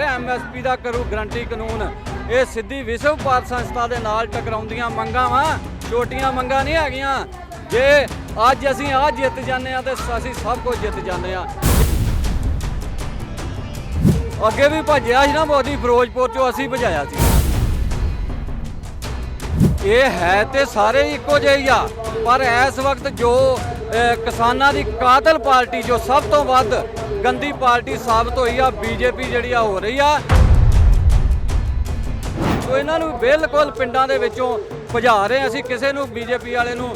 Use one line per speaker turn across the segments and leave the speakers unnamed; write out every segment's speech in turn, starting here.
MSP ਦਾ ਕਰੂ guarantee ਕਾਨੂੰਨ। ਇਹ ਸਿੱਧੀ ਵਿਸ਼ਵ ਭਾਰਤ ਸੰਸਥਾ ਦੇ ਨਾਲ ਟਕਰਾਉਂਦੀਆਂ ਮੰਗਾਂ ਵਾ। ਛੋਟੀਆਂ ਮੰਗਾਂ ਨਹੀਂ ਹੈਗੀਆਂ। ਜੇ ਅੱਜ ਅਸੀਂ ਆ ਜਿੱਤ ਜਾਂਦੇ ਆ ਤੇ ਅਸੀਂ ਸਭ ਕੁਝ ਜਿੱਤ ਜਾਂਦੇ ਆ ਅੱਗੇ ਵੀ ਭੱਜਿਆ ਸੀ ਨਾ ਮੋਦੀ, ਫਿਰੋਜ਼ਪੁਰ ਚੋਂ ਅਸੀਂ ਭਜਾਇਆ ਸੀ। ਇਹ ਹੈ ਤੇ ਸਾਰੇ ਇੱਕੋ ਜਿਹੇ ਆ। ਪਰ ਇਸ ਵਕਤ ਜੋ ਕਿਸਾਨਾਂ ਦੀ ਕਾਤਲ ਪਾਰਟੀ ਜੋ ਸਭ ਤੋਂ ਵੱਧ ਗੰਦੀ ਪਾਰਟੀ ਸਾਬਤ ਹੋਈ ਆ, ਬੀਜੇਪੀ ਜਿਹੜੀ ਆ ਹੋ ਰਹੀ ਆ। ਸੋ ਇਹਨਾਂ ਨੂੰ ਬਿਲਕੁਲ ਪਿੰਡਾਂ ਦੇ ਵਿੱਚੋਂ ਭਜਾ ਰਹੇ ਅਸੀਂ, ਕਿਸੇ ਨੂੰ ਬੀਜੇਪੀ ਵਾਲੇ ਨੂੰ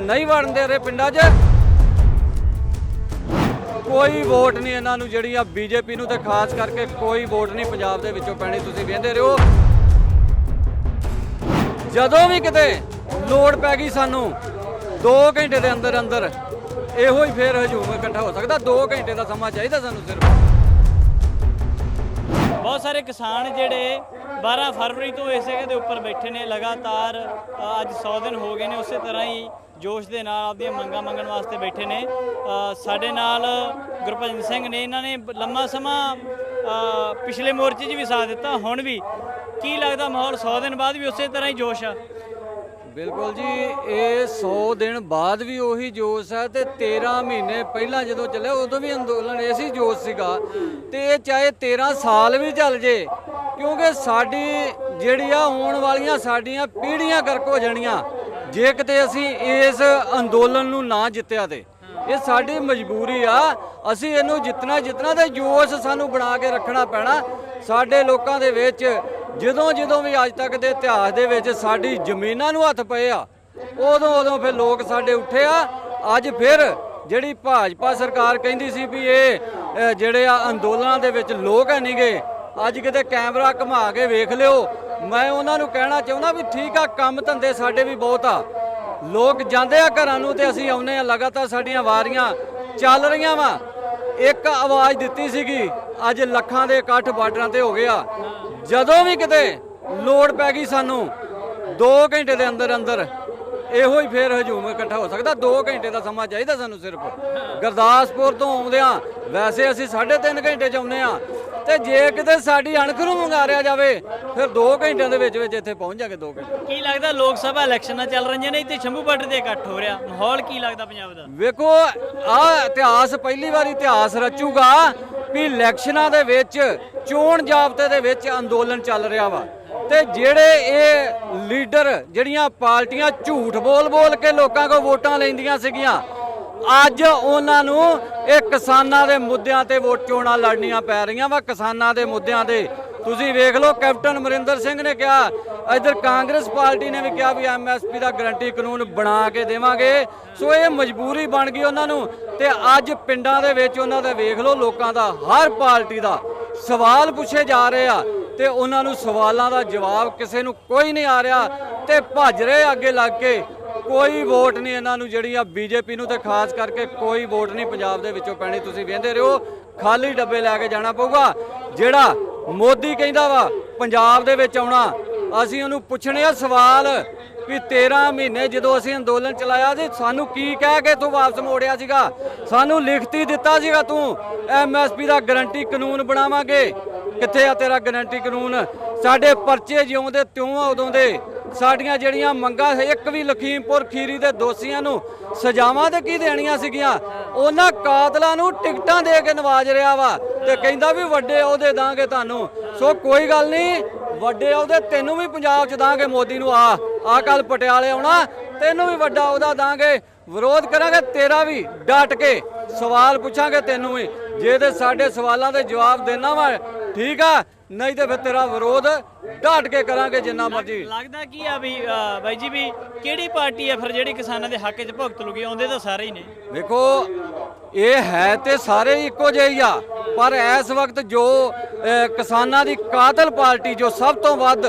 ਨਹੀਂ ਵੜਨ ਦੇ ਰਹੇ ਪਿੰਡਾਂ 'ਚ। ਕੋਈ ਵੋਟ ਨਹੀਂ ਇਹਨਾਂ ਨੂੰ ਜਿਹੜੀ ਆ ਬੀਜੇਪੀ ਨੂੰ ਤੇ ਖਾਸ ਕਰਕੇ ਕੋਈ ਵੋਟ ਨਹੀਂ ਪੰਜਾਬ ਦੇ ਵਿੱਚੋਂ ਪੈਣੀ, ਤੁਸੀਂ ਵੇਖਦੇ ਰਹੋ। ਜਦੋਂ ਵੀ ਕਿਤੇ ਲੋੜ ਪੈ ਗਈ ਸਾਨੂੰ 2 ਘੰਟੇ ਦੇ ਅੰਦਰ ਅੰਦਰ ਇਹੋ ਹੀ ਫੇਰ ਹਜੂਮ ਇਕੱਠਾ ਹੋ ਸਕਦਾ। 2 ਘੰਟੇ ਦਾ ਸਮਾਂ ਚਾਹੀਦਾ ਸਾਨੂੰ ਸਿਰਫ।
ਬਹੁਤ ਸਾਰੇ ਕਿਸਾਨ ਜਿਹੜੇ 12 ਫਰਵਰੀ ਤੋਂ ਇਸੇ ਜਗ੍ਹਾ ਦੇ ਉੱਪਰ ਬੈਠੇ ਨੇ, ਲਗਾਤਾਰ ਅੱਜ 100 ਦਿਨ ਹੋ ਗਏ ਨੇ, ਉਸੇ ਤਰ੍ਹਾਂ ਹੀ ਜੋਸ਼ ਦੇ ਨਾਲ ਆਪਦੀਆਂ ਮੰਗਾਂ ਮੰਗਣ ਵਾਸਤੇ ਬੈਠੇ ਨੇ। ਸਾਡੇ ਨਾਲ ਗੁਰਭਜਨ ਸਿੰਘ ਨੇ, ਇਹਨਾਂ ਨੇ ਲੰਮਾ ਸਮਾਂ ਪਿਛਲੇ ਮੋਰਚੇ 'ਚ ਵੀ ਸਾਥ ਦਿੱਤਾ, ਹੁਣ ਵੀ। ਕੀ ਲੱਗਦਾ ਮਾਹੌਲ 100 ਦਿਨ ਬਾਅਦ ਵੀ ਉਸੇ ਤਰ੍ਹਾਂ ਹੀ ਜੋਸ਼ ਆ?
ਬਿਲਕੁਲ ਜੀ, ਇਹ 100 ਦਿਨ ਬਾਅਦ ਵੀ ਉਹੀ ਜੋਸ਼ ਹੈ ਤੇ 13 ਮਹੀਨੇ ਪਹਿਲਾਂ ਜਦੋਂ ਚੱਲਿਆ, ਉਦੋਂ ਵੀ ਅੰਦੋਲਨ ਇਸੇ ਜੋਸ਼ ਸੀਗਾ। ਤੇ ਇਹ ਚਾਹੇ 13 ਸਾਲ ਵੀ ਚੱਲ ਜੇ, ਕਿਉਂਕਿ ਸਾਡੀ ਜਿਹੜੀ ਆ ਆਉਣ ਵਾਲੀਆਂ ਸਾਡੀਆਂ ਪੀੜ੍ਹੀਆਂ ਗਰਕ ਹੋ ਜਾਣੀਆਂ, ਜੇ ਕਿਤੇ ਅਸੀਂ ਇਸ ਅੰਦੋਲਨ ਨੂੰ ਨਾ ਜਿੱਤਿਆ ਤੇ। ਇਹ ਸਾਡੀ ਮਜਬੂਰੀ ਆ, ਅਸੀਂ ਇਹਨੂੰ ਜਿੱਤਣਾ ਜਿੱਤਣਾ ਤੇ ਜੋਸ਼ ਸਾਨੂੰ ਬਣਾ ਕੇ ਰੱਖਣਾ ਪੈਣਾ, ਸਾਡੇ ਲੋਕਾਂ ਦੇ ਵਿੱਚ ਜਦੋਂ ਜਦੋਂ ਵੀ ਅੱਜ ਤੱਕ ਦੇ ਇਤਿਹਾਸ ਦੇ ਵਿੱਚ ਸਾਡੀ ਜ਼ਮੀਨਾਂ ਨੂੰ ਹੱਥ ਪਏ ਆ, ਉਦੋਂ ਉਦੋਂ ਫਿਰ ਲੋਕ ਸਾਡੇ ਉੱਠੇ ਆ। ਅੱਜ ਫਿਰ ਜਿਹੜੀ ਭਾਜਪਾ ਸਰਕਾਰ ਕਹਿੰਦੀ ਸੀ ਵੀ ਇਹ ਜਿਹੜੇ ਆ ਅੰਦੋਲਨਾਂ ਦੇ ਵਿੱਚ ਲੋਕ ਹੈ ਨਹੀਂਗੇ ਅੱਜ ਕਿਤੇ ਕੈਮਰਾ ਘੁਮਾ ਕੇ ਵੇਖ ਲਿਓ। ਮੈਂ ਉਹਨਾਂ ਨੂੰ ਕਹਿਣਾ ਚਾਹੁੰਦਾ ਵੀ ਠੀਕ ਆ, ਕੰਮ ਧੰਦੇ ਸਾਡੇ ਵੀ ਬਹੁਤ ਆ। ਲੋਕ ਜਾਂਦੇ ਆ ਘਰਾਂ ਨੂੰ ਤੇ ਅਸੀਂ ਆਉਨੇ ਆ, ਲਗਾਤਾਰ ਸਾਡੀਆਂ ਵਾਰੀਆਂ ਚੱਲ ਰਹੀਆਂ ਵਾ। ਇੱਕ ਆਵਾਜ਼ ਦਿੱਤੀ ਸੀਗੀ, ਅੱਜ ਲੱਖਾਂ ਦੇ ਇਕੱਠ ਬਾਰਡਰਾਂ ਤੇ ਹੋ ਗਿਆ। ਜਦੋਂ ਵੀ ਕਿਤੇ ਲੋੜ ਪੈ ਗਈ ਸਾਨੂੰ 2 ਘੰਟੇ ਦੇ ਅੰਦਰ ਅੰਦਰ ਇਹੋ ਹੀ ਫੇਰ ਹਜੂਮ ਇਕੱਠਾ ਹੋ ਸਕਦਾ। 2 ਘੰਟੇ ਦਾ ਸਮਾਂ ਚਾਹੀਦਾ ਸਾਨੂੰ ਸਿਰਫ। ਗੁਰਦਾਸਪੁਰ ਤੋਂ ਆਉਂਦਿਆਂ, ਵੈਸੇ ਅਸੀਂ 3.5 ਘੰਟੇ ਚ ਆਉਂਦੇ ਆ ਤੇ ਜੇ ਕਿਤੇ ਸਾਡੀ ਅਣਖ ਨੂੰ ਮੰਗਾਰਿਆ ਜਾਵੇ ਫਿਰ 2 ਘੰਟਿਆਂ ਦੇ ਵਿੱਚ ਵਿੱਚ ਇੱਥੇ ਪਹੁੰਚ ਜਾਗੇ 2 ਘੰਟੇ।
ਕੀ ਲੱਗਦਾ ਲੋਕ ਸਭਾ ਇਲੈਕਸ਼ਨਾਂ ਚੱਲ ਰਹੀਆਂ ਨੇ? ਇੱਥੇ ਸ਼ੰਭੂ ਬਾਰਡਰ ਤੇ ਇਕੱਠ ਹੋ ਰਿਹਾ। ਮਾਹੌਲ ਕੀ ਲੱਗਦਾ ਪੰਜਾਬ ਦਾ?
ਵੇਖੋ ਆ ਇਤਿਹਾਸ ਪਹਿਲੀ ਵਾਰ ਇਤਿਹਾਸ ਰਚੂਗਾ ਵੀ ਇਲੈਕਸ਼ਨਾਂ ਦੇ ਵਿੱਚ ਚੋਣ ਜਾਬਤੇ ਦੇ ਵਿੱਚ ਅੰਦੋਲਨ ਚੱਲ ਰਿਹਾ ਵਾ। ਤੇ ਜਿਹੜੇ ਇਹ ਲੀਡਰ ਜਿਹੜੀਆਂ ਪਾਰਟੀਆਂ ਝੂਠ ਬੋਲ-ਬੋਲ ਕੇ ਲੋਕਾਂ ਕੋਲ ਵੋਟਾਂ ਲੈਂਦੀਆਂ ਸੀਗੀਆਂ ਅੱਜ ਉਹਨਾਂ ਨੂੰ ਇਹ ਕਿਸਾਨਾਂ ਦੇ ਮੁੱਦਿਆਂ ਤੇ ਵੋਟ ਚੋਣਾਂ ਲੜਨੀਆਂ ਪੈ ਰਹੀਆਂ ਵਾ, ਕਿਸਾਨਾਂ ਦੇ ਮੁੱਦਿਆਂ ਤੇ। ਤੁਸੀਂ ਵੇਖ ਲਓ, ਕੈਪਟਨ ਅਮਰਿੰਦਰ ਸਿੰਘ ਨੇ ਕਿਹਾ, ਇਧਰ ਕਾਂਗਰਸ ਪਾਰਟੀ ਨੇ ਵੀ ਕਿਹਾ ਵੀ ਐਮਐਸਪੀ ਦਾ ਗਰੰਟੀ ਕਾਨੂੰਨ ਬਣਾ ਕੇ ਦੇਵਾਂਗੇ। ਸੋ ਇਹ ਮਜਬੂਰੀ ਬਣ ਗਈ ਉਹਨਾਂ ਨੂੰ ਤੇ ਅੱਜ ਪਿੰਡਾਂ ਦੇ ਵਿੱਚ ਉਹਨਾਂ ਦਾ ਵੇਖ ਲਓ, ਲੋਕਾਂ ਦਾ, ਹਰ ਪਾਰਟੀ ਦਾ ਸਵਾਲ ਪੁੱਛੇ ਜਾ ਰਹੇ ਆ ਤੇ ਉਹਨਾਂ ਨੂੰ ਸਵਾਲਾਂ ਦਾ ਜਵਾਬ ਕਿਸੇ ਨੂੰ ਕੋਈ ਨਹੀਂ ਆ ਰਿਹਾ ਤੇ ਭੱਜ ਰਹੇ ਅੱਗੇ ਲੱਗ ਕੇ। ਕੋਈ ਵੋਟ ਨਹੀਂ ਇਹਨਾਂ ਨੂੰ ਜਿਹੜੀ ਆ ਬੀਜੇਪੀ ਨੂੰ ਤੇ ਖਾਸ ਕਰਕੇ ਕੋਈ ਵੋਟ ਨਹੀਂ ਪੰਜਾਬ ਦੇ ਵਿੱਚੋਂ ਪੈਣੀ, ਤੁਸੀਂ ਵੇਖਦੇ ਰਹੋ। ਖਾਲੀ ਡੱਬੇ ਲੈ ਕੇ ਜਾਣਾ ਪਊਗਾ। ਜਿਹੜਾ ਮੋਦੀ ਕਹਿੰਦਾ ਵਾ, ਪੰਜਾਬ ਦੇ ਵਿੱਚ ਆਉਣਾ, ਅਸੀਂ ਉਹਨੂੰ ਪੁੱਛਣੇ ਆ ਸਵਾਲ ਵੀ 13 ਮਹੀਨੇ ਜਦੋਂ ਅਸੀਂ ਅੰਦੋਲਨ ਚਲਾਇਆ ਸੀ, ਸਾਨੂੰ ਕੀ ਕਹਿ ਕੇ ਤੂੰ ਵਾਪਸ ਮੋੜਿਆ ਸੀਗਾ? ਸਾਨੂੰ ਲਿਖਤੀ ਦਿੱਤਾ ਸੀਗਾ ਤੂੰ ਐਮਐਸਪੀ ਦਾ ਗਰੰਟੀ ਕਾਨੂੰਨ ਬਣਾਵਾਂਗੇ। ਕਿੱਥੇ ਆ ਤੇਰਾ ਗਰੰਟੀ ਕਾਨੂੰਨ? ਸਾਡੇ ਪਰਚੇ ਜਿਉਂਦੇ, ਤਿਉਂ ਆ ਉਦੋਂ ਦੇ। ਸਾਡੀਆਂ ਜਿਹੜੀਆਂ ਮੰਗਾਂ ਸੀ, ਇੱਕ ਵੀ ਲਖੀਮਪੁਰ ਖੀਰੀ ਦੇ ਦੋਸ਼ੀਆਂ ਨੂੰ ਸਜ਼ਾਵਾਂ ਤੇ ਕੀ ਦੇਣੀਆਂ ਸੀਗੀਆਂ? ਉਹਨਾਂ ਕਾਤਲਾਂ ਨੂੰ ਟਿਕਟਾਂ ਦੇ ਕੇ ਨਵਾਜ ਰਿਹਾ ਵਾ ਤੇ ਕਹਿੰਦਾ ਵੀ ਵੱਡੇ ਅਹੁਦੇ ਦਾਂਗੇ ਤੁਹਾਨੂੰ। ਸੋ ਕੋਈ ਗੱਲ ਨਹੀਂ ਵੱਡੇ ਅਹੁਦੇ ਤੈਨੂੰ ਵੀ ਪੰਜਾਬ 'ਚ ਦਾਂਗੇ ਮੋਦੀ ਨੂੰ। ਆ ਆ ਕੱਲ ਪਟਿਆਲੇ ਆਉਣਾ ਤੈਨੂੰ ਵੀ ਵੱਡਾ ਅਹੁਦਾ ਦਾਂਗੇ। ਵਿਰੋਧ ਕਰਾਂਗੇ ਤੇਰਾ ਵੀ ਡਟ ਕੇ। ਸਵਾਲ ਪੁੱਛਾਂਗੇ ਤੈਨੂੰ ਵੀ। ਜੇ ਤੇ ਸਾਡੇ ਸਵਾਲਾਂ ਦੇ ਜਵਾਬ ਦੇਣਾ ਵਾ ਠੀਕ ਆ ਨਹੀਂ ਤੇ ਫਿਰ ਤੇਰਾ ਵਿਰੋਧ ਡਟ ਕੇ ਕਰਾਂਗੇ ਜਿੰਨਾ ਮਰਜ਼ੀ।
ਲੱਗਦਾ ਕੀ ਆ ਵੀ ਅ, ਬਾਈ ਜੀ ਵੀ ਕਿਹੜੀ ਪਾਰਟੀ ਆ ਫਿਰ ਜਿਹੜੀ ਕਿਸਾਨਾਂ ਦੇ ਹੱਕ 'ਚ ਭੁਗਤ ਲੂਗੀ? ਆਉਂਦੇ ਤਾਂ ਸਾਰੇ ਹੀ ਨੇ।
ਵੇਖੋ ਇਹ ਹੈ ਤੇ ਸਾਰੇ ਹੀ ਇੱਕੋ ਜਿਹੇ ਹੀ ਆ ਪਰ ਇਸ ਵਕਤ ਜੋ ਕਿਸਾਨਾਂ ਦੀ ਕਾਤਲ ਪਾਰਟੀ ਜੋ ਸਭ ਤੋਂ ਵੱਧ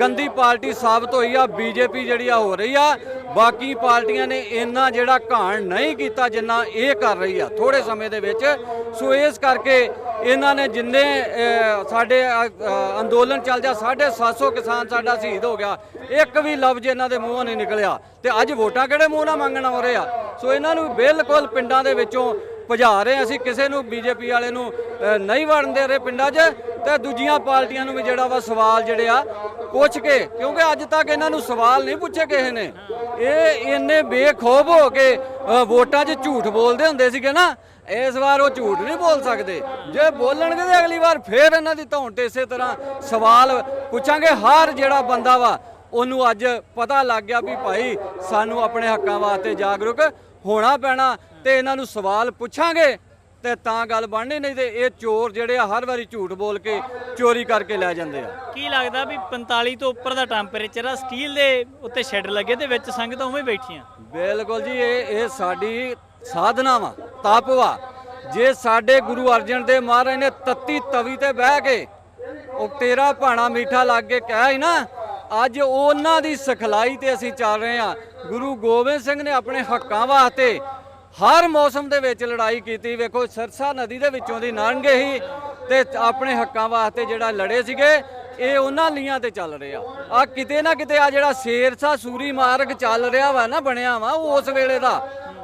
ਗੰਦੀ ਪਾਰਟੀ ਸਾਬਤ ਹੋਈ ਆ ਬੀਜੇਪੀ ਜਿਹੜੀ ਆ ਹੋ ਰਹੀ ਆ ਬਾਕੀ ਪਾਰਟੀਆਂ ਨੇ ਇੰਨਾ ਜਿਹੜਾ ਘਾਣ ਨਹੀਂ ਕੀਤਾ ਜਿੰਨਾ ਇਹ ਕਰ ਰਹੀ ਆ। ਥੋੜੇ ਸਮੇਂ ਦੇ ਵਿੱਚ ਸੋ ਇਸ ਕਰਕੇ ਇਹਨਾਂ ਨੇ ਜਿੰਨੇ ਅਹ, ਸਾਡੇ ਅਹ, ਅਹ, ਅੰਦੋਲਨ ਚੱਲਦਿਆ 750 ਕਿਸਾਨ ਸਾਡਾ ਸ਼ਹੀਦ ਹੋ ਗਿਆ। ਇੱਕ ਵੀ ਲਫ਼ਜ਼ ਇਹਨਾਂ ਦੇ ਮੂੰਹੋਂ ਨਹੀਂ ਨਿਕਲਿਆ। ਤੇ ਅੱਜ ਵੋਟਾਂ ਕਿਹੜੇ ਮੂੰਹ ਨਾਲ ਮੰਗਣ ਆ ਰਹੇ ਆ? ਸੋ ਇਹਨਾਂ ਨੂੰ ਬਿਲਕੁਲ ਪਿੰਡਾਂ ਦੇ ਵਿੱਚੋਂ ਭਜਾ ਰਹੇ ਅਸੀਂ, ਕਿਸੇ ਨੂੰ ਬੀਜੇਪੀ ਵਾਲੇ ਨੂੰ ਨਹੀਂ ਵੜਨ ਦੇ ਰਹੇ ਪਿੰਡਾਂ 'ਚ, ਤੇ ਦੂਜੀਆਂ ਪਾਰਟੀਆਂ ਨੂੰ ਵੀ ਜਿਹੜਾ ਵਾ ਸਵਾਲ ਜਿਹੜੇ ਆ, ਪੁੱਛ ਕੇ, ਕਿਉਂਕਿ ਅੱਜ ਤੱਕ ਇਹਨਾਂ ਨੂੰ ਸਵਾਲ ਨਹੀਂ ਪੁੱਛੇ ਕਿਸੇ ਨੇ। ਇਹ ਇੰਨੇ ਬੇਖੌਫ ਹੋ ਕੇ ਵੋਟਾਂ 'ਚ ਝੂਠ ਬੋਲਦੇ ਹੁੰਦੇ ਸੀਗੇ ਨਾ, ਇਸ ਵਾਰ ਉਹ ਝੂਠ ਨਹੀਂ ਬੋਲ ਸਕਦੇ। ਜੇ ਬੋਲਣਗੇ ਤੇ ਅਗਲੀ ਵਾਰ ਫੇਰ ਇਹਨਾਂ ਦੀ ਧੌਣ ਤੇ ਇਸੇ ਤਰ੍ਹਾਂ ਸਵਾਲ ਪੁੱਛਾਂਗੇ, ਹਰ ਜਿਹੜਾ ਬੰਦਾ ਵਾ, ਉਹਨੂੰ ਅੱਜ ਪਤਾ ਲੱਗ ਗਿਆ ਵੀ ਭਾਈ, ਸਾਨੂੰ ਆਪਣੇ ਹੱਕਾਂ ਵਾਸਤੇ ਜਾਗਰੂਕ ਹੋਣਾ ਪੈਣਾ ਤੇ ਇਹਨਾਂ ਨੂੰ ਸਵਾਲ ਪੁੱਛਾਂਗੇ ਤੇ ਤਾਂ ਗੱਲ ਬਣਨੀ ਨਹੀਂ ਤੇ ਇਹ ਚੋਰ ਜਿਹੜੇ ਆ ਹਰ ਵਾਰੀ ਝੂਠ ਬੋਲ ਕੇ ਚੋਰੀ ਕਰਕੇ ਲੈ ਜਾਂਦੇ ਆ।
ਕੀ ਲੱਗਦਾ ਵੀ 45 ਤੋਂ ਉੱਪਰ ਦਾ ਟੈਂਪਰੇਚਰ ਆ? ਸਟੀਲ ਦੇ ਉੱਤੇ ਸ਼ੈੱਡ ਲੱਗੇ ਤੇ ਵਿੱਚ ਸੰਗਤਾਂ ਉਵੇਂ ਬੈਠੀਆਂ।
ਬਿਲਕੁਲ ਜੀ ਇਹ ਇਹ ਸਾਡੀ ਸਾਧਨਾ ਵਾ ਤਪ ਵਾ। ਜੇ ਸਾਡੇ ਗੁਰੂ ਅਰਜਨ ਦੇਵ ਮਹਾਰਾਜ ਨੇ ਤੱਤੀ ਤਵੀ ਤੇ ਬਹਿ ਕੇ ਉਹ ਤੇਰਾ ਭਾਣਾ ਮੀਠਾ ਲੱਗ ਕੇ ਕਹਿਆ ਹੀ ਨਾ ਅੱਜ ਉਹਨਾਂ ਦੀ ਸਿਖਲਾਈ ਤੇ ਅਸੀਂ ਚੱਲ ਰਹੇ ਹਾਂ। ਗੁਰੂ ਗੋਬਿੰਦ ਸਿੰਘ ਨੇ ਆਪਣੇ ਹੱਕਾਂ ਵਾਸਤੇ ਹਰ ਮੌਸਮ ਦੇ ਵਿੱਚ ਲੜਾਈ ਕੀਤੀ। ਵੇਖੋ, ਸਰਸਾ ਨਦੀ ਦੇ ਵਿੱਚੋਂ ਦੀ ਲੰਘੇ ਹੀ ਤੇ ਆਪਣੇ ਹੱਕਾਂ ਵਾਸਤੇ ਜਿਹੜਾ ਲੜੇ ਸੀਗੇ, ਇਹ ਉਹਨਾਂ ਲੀਆਂ ਤੇ ਚੱਲ ਰਿਹਾ ਆ। ਕਿਤੇ ਨਾ ਕਿਤੇ ਆ ਜਿਹੜਾ ਸ਼ੇਰਸਾ ਸੂਰੀ ਮਾਰਗ ਚੱਲ ਰਿਹਾ ਵਾ ਨਾ, ਬਣਿਆ ਵਾ ਉਸ ਵੇਲੇ ਦਾ।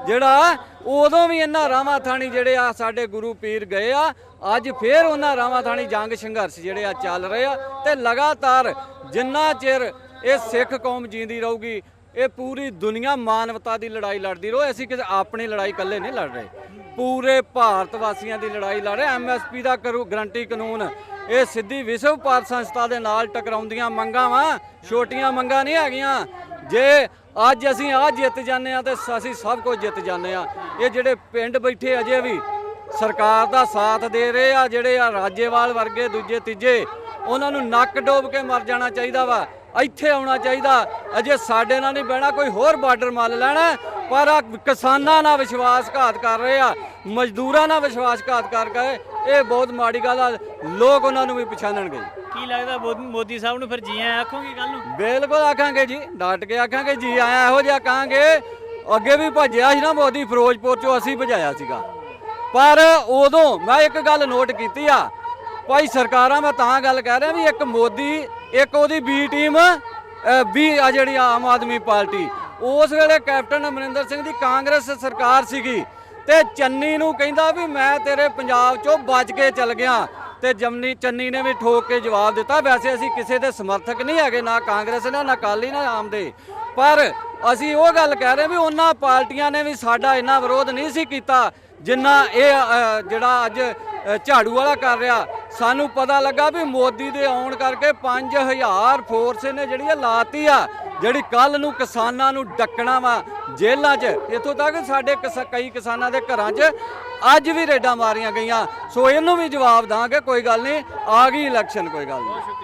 ਜਿਹੜਾ ਉਦੋਂ ਵੀ ਇਹਨਾਂ ਰਾਵਾਂ ਥਾਣੀ ਜਿਹੜੇ ਆ ਸਾਡੇ ਗੁਰੂ ਪੀਰ ਗਏ ਆ, ਅੱਜ ਫੇਰ ਉਹਨਾਂ ਰਾਵਾਂ ਥਾਣੀ ਜੰਗ ਸੰਘਰਸ਼ ਜਿਹੜੇ ਆ ਚੱਲ ਰਹੇ ਆ ਤੇ ਲਗਾਤਾਰ ਜਿੰਨਾ ਚਿਰ ਇਹ ਸਿੱਖ ਕੌਮ ਜੀਂਦੀ ਰਹੂਗੀ, ਇਹ ਪੂਰੀ ਦੁਨੀਆ ਮਾਨਵਤਾ ਦੀ ਲੜਾਈ ਲੜਦੀ ਰਹੋ, ਅਸੀਂ ਕਿਸੇ ਆਪਣੀ ਲੜਾਈ ਇਕੱਲੇ ਨਹੀਂ ਲੜ ਰਹੇ। ਪੂਰੇ ਭਾਰਤ ਵਾਸੀਆਂ ਦੀ ਲੜਾਈ ਲੜ ਰਹੇ ਐਮਐਸਪੀ ਦਾ ਕਰੂ, ਗਰੰਟੀ ਕਾਨੂੰਨ, ਇਹ ਸਿੱਧੀ ਵਿਸ਼ਵ ਭਾਰਤ ਸੰਸਥਾ ਦੇ ਨਾਲ ਟਕਰਾਉਂਦੀਆਂ ਮੰਗਾਂ ਵਾ, ਛੋਟੀਆਂ ਮੰਗਾਂ ਨਹੀਂ ਹੈਗੀਆਂ। ਜੇ ਅੱਜ ਅਸੀਂ ਆ ਜਿੱਤ ਜਾਂਦੇ ਆ ਤੇ ਅਸੀਂ ਸਭ ਕੁਝ ਜਿੱਤ ਜਾਂਦੇ ਆ ਇਹ ਜਿਹੜੇ ਪਿੰਡ ਬੈਠੇ ਅਜੇ ਵੀ, ਸਰਕਾਰ ਦਾ ਸਾਥ ਦੇ ਰਹੇ ਆ, ਜਿਹੜੇ ਆ ਰਾਜੇਵਾਲ ਵਰਗੇ, ਦੂਜੇ, ਤੀਜੇ ਉਹਨਾਂ ਨੂੰ ਨੱਕ ਡੋਬ ਕੇ ਮਰ ਜਾਣਾ ਚਾਹੀਦਾ ਵਾ। ਇੱਥੇ ਆਉਣਾ ਚਾਹੀਦਾ। ਅਜੇ ਸਾਡੇ ਨਾਲ ਨਹੀਂ ਬਹਿਣਾ ਕੋਈ ਹੋਰ ਬਾਰਡਰ ਮੰਨ ਲੈਣਾ ਪਰ ਆ ਕਿਸਾਨਾਂ ਨਾਲ ਵਿਸ਼ਵਾਸਘਾਤ ਕਰ ਰਹੇ ਆ। ਮਜ਼ਦੂਰਾਂ ਨਾਲ ਵਿਸ਼ਵਾਸਘਾਤ ਕਰ ਕੇ ਇਹ ਬਹੁਤ ਮਾੜੀ ਗੱਲ ਆ। ਲੋਕ ਉਹਨਾਂ ਨੂੰ ਵੀ ਪਛਾਣਨਗੇ।
ਕੀ ਲੱਗਦਾ ਮੋਦੀ- ਮੋਦੀ ਸਾਹਿਬ ਨੂੰ ਫਿਰ ਜੀ ਆਇਆਂ ਆਖੋਗੇ ਕੱਲ ਨੂੰ?
ਬਿਲਕੁਲ ਆਖਾਂਗੇ ਜੀ। ਡਟ ਕੇ ਆਖਾਂਗੇ ਜੀ ਆਇਆ ਇਹੋ ਜਿਹਾ ਕਹਾਂਗੇ। ਅੱਗੇ ਵੀ ਭੱਜਿਆ ਸੀ ਨਾ ਮੋਦੀ ਫਿਰੋਜ਼ਪੁਰ ਚੋਂ ਅਸੀਂ ਭਜਾਇਆ ਸੀਗਾ। ਪਰ ਉਦੋਂ ਮੈਂ ਇੱਕ ਗੱਲ ਨੋਟ ਕੀਤੀ ਆ। ਭਾਈ ਸਰਕਾਰਾਂ, ਮੈਂ ਤਾਂ ਗੱਲ ਕਹਿ ਰਿਹਾ ਵੀ ਇੱਕ ਮੋਦੀ, ਇੱਕ ਉਹਦੀ ਬੀ ਟੀਮ ਵੀ ਆ ਜਿਹੜੀ ਆਮ ਆਦਮੀ ਪਾਰਟੀ। ਉਸ ਵੇਲੇ ਕੈਪਟਨ ਅਮਰਿੰਦਰ ਸਿੰਘ ਦੀ ਕਾਂਗਰਸ ਸਰਕਾਰ ਸੀਗੀ ਤੇ ਚੰਨੀ ਨੂੰ ਕਹਿੰਦਾ ਵੀ ਮੈਂ ਤੇਰੇ ਪੰਜਾਬ ਚੋਂ ਬਚ ਕੇ ਚੱਲ ਗਿਆ ਤੇ ਜਮਨੀ, ਚੰਨੀ ਨੇ ਵੀ ਠੋਕ ਕੇ ਜਵਾਬ ਦਿੱਤਾ। ਵੈਸੇ ਅਸੀਂ ਕਿਸੇ ਦੇ ਸਮਰਥਕ ਨਹੀਂ ਹੈਗੇ, ਨਾ ਕਾਂਗਰਸ ਨੇ, ਨਾ ਅਕਾਲੀ ਨਾ, ਆਮ ਦੇ। ਪਰ ਅਸੀਂ ਉਹ ਗੱਲ ਕਹਿ ਰਹੇ ਵੀ ਉਹਨਾਂ ਪਾਰਟੀਆਂ ਨੇ ਵੀ ਸਾਡਾ ਇੰਨਾ ਵਿਰੋਧ ਨਹੀਂ ਸੀ ਕੀਤਾ ਜਿੰਨਾ ਇਹ ਜਿਹੜਾ ਅੱਜ ਝਾੜੂ ਵਾਲਾ ਕਰ ਰਿਹਾ। ਸਾਨੂੰ ਪਤਾ ਲੱਗਾ ਵੀ ਮੋਦੀ ਦੇ ਆਉਣ ਕਰਕੇ 5000 ਫੋਰਸ ਨੇ ਜਿਹੜੀ ਇਹ ਲਾਤੀ ਆ, ਜਿਹੜੀ ਕੱਲ ਨੂੰ ਕਿਸਾਨਾਂ ਨੂੰ ਡੱਕਣਾ ਵਾ ਜੇਲ੍ਹਾਂ 'ਚ। ਇੱਥੋਂ ਤੱਕ ਸਾਡੇ ਕਿਸਾ- ਕਈ ਕਿਸਾਨਾਂ ਦੇ ਘਰਾਂ 'ਚ ਅੱਜ ਵੀ ਰੇਡਾਂ ਮਾਰੀਆਂ ਗਈਆਂ। ਸੋ ਇਹਨੂੰ ਵੀ ਜਵਾਬ ਦਾਂਗੇ, ਕੋਈ ਗੱਲ ਨਹੀਂ, ਆ ਗਈ ਇਲੈਕਸ਼ਨ ਕੋਈ ਗੱਲ ਨਹੀਂ।